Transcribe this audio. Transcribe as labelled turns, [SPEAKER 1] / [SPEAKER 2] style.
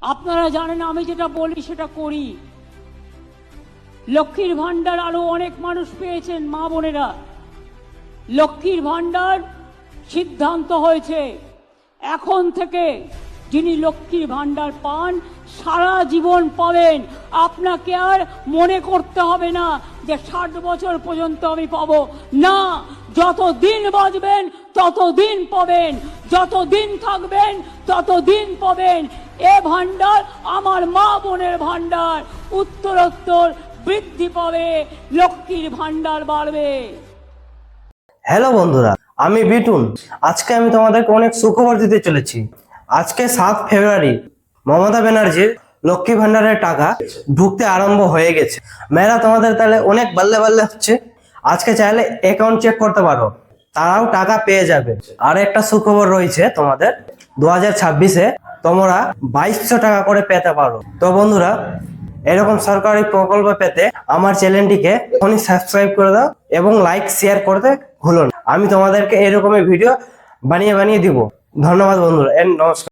[SPEAKER 1] আপনারা জানেন, আমি যেটা বলি, সেটা করি। লক্ষ্মীর ভাণ্ডার আরও অনেক মানুষ পেয়েছেন, মা বোনেরা। লক্ষ্মীর ভাণ্ডার সিদ্ধান্ত হয়েছে। এখন থেকে যিনি লক্ষ্মীর ভাণ্ডার পান, সারা জীবন পাবেন। আপনাকে আর মনে করতে হবে না যে ষাট বছর পর্যন্ত আমি পাব। না যত দিন বাঁচবেন তত দিন পাবেন। যত দিন থাকবেন তত দিন পাবেন। এ ভাণ্ডার আমার মা বোনের ভাণ্ডার। উত্তরোত্তর বৃদ্ধি পাবে, লক্ষ্মীর ভাণ্ডার বাড়বে।
[SPEAKER 2] হ্যালো বন্ধুরা, আমি বিটুন। আজকে আমি তোমাদেরকে অনেক সুখবর দিতে চলেছি। আজকে সাত ফেব্রুয়ারি, মমতা ব্যানার্জির লক্ষ্মী ভান্ডারের টাকা ঢুকতে আরম্ভ হয়ে গেছে। মেয়েরা তোমাদের তাহলে অনেক বাল্লে বাল্লে হচ্ছে। আজকে চাইলে অ্যাকাউন্ট চেক করতে পারো। তারাও টাকা পেয়ে যাবে। আর একটা সুখবর রয়েছে তোমাদের। দু হাজার ছাব্বিশে তোমরা বাইশশো টাকা করে পেতে পারো। তো বন্ধুরা, এরকম সরকারি প্রকল্প পেতে আমার চ্যানেলটিকে এখনই সাবস্ক্রাইব করে দাও এবং লাইক, শেয়ার করতে ভুলো না। আমি তোমাদেরকে এরকমের ভিডিও বানিয়ে বানিয়ে দিব। ধন্যবাদ বন্ধুরা, এন্ড নমস্কার।